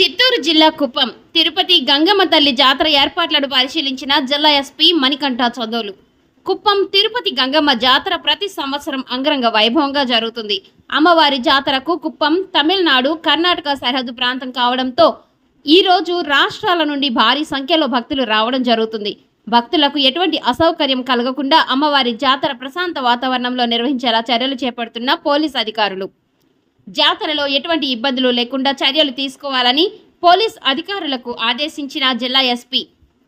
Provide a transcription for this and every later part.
చిత్తూరు జిల్లా కుప్పం. తిరుపతి గంగమ్మ తల్లి జాతర ఏర్పాట్లను పరిశీలించిన జిల్లా ఎస్పీ మణికంఠ చందోలు. కుప్పం తిరుపతి గంగమ్మ జాతర ప్రతి సంవత్సరం అంగరంగ వైభవంగా జరుగుతుంది. అమ్మవారి జాతరకు కుప్పం తమిళనాడు కర్ణాటక సరిహద్దు ప్రాంతం కావడంతో ఈ రోజు రాష్ట్రాల నుండి భారీ సంఖ్యలో భక్తులు రావడం జరుగుతుంది. భక్తులకు ఎటువంటి అసౌకర్యం కలగకుండా అమ్మవారి జాతర ప్రశాంత వాతావరణంలో నిర్వహించేలా చర్యలు చేపడుతున్న పోలీస్ అధికారులు. జాతరలో ఎటువంటి ఇబ్బందులు లేకుండా చర్యలు తీసుకోవాలని పోలీస్ అధికారులకు ఆదేశించిన జిల్లా ఎస్పీ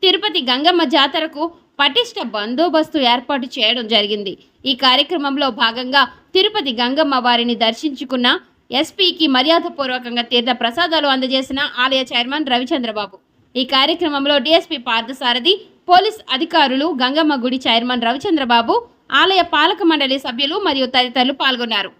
తిరుపతి గంగమ్మ జాతరకు పటిష్ట బందోబస్తు ఏర్పాటు చేయడం జరిగింది. ఈ కార్యక్రమంలో భాగంగా తిరుపతి గంగమ్మ వారిని దర్శించుకున్న ఎస్పీకి మర్యాదపూర్వకంగా తీర్థ ప్రసాదాలు అందజేసిన ఆలయ చైర్మన్ రవిచంద్రబాబు. ఈ కార్యక్రమంలో డీఎస్పీ పార్థసారథి పోలీస్ అధికారులు గంగమ్మ గుడి చైర్మన్ రవిచంద్రబాబు ఆలయ పాలక మండలి సభ్యులు మరియు తదితరులు పాల్గొన్నారు.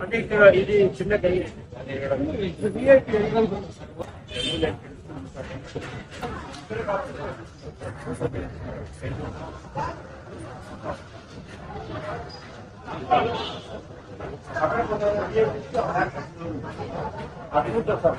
అంటే ఇక్కడ ఇది చిన్న కై అక్కడ అభివృద్ధి సార్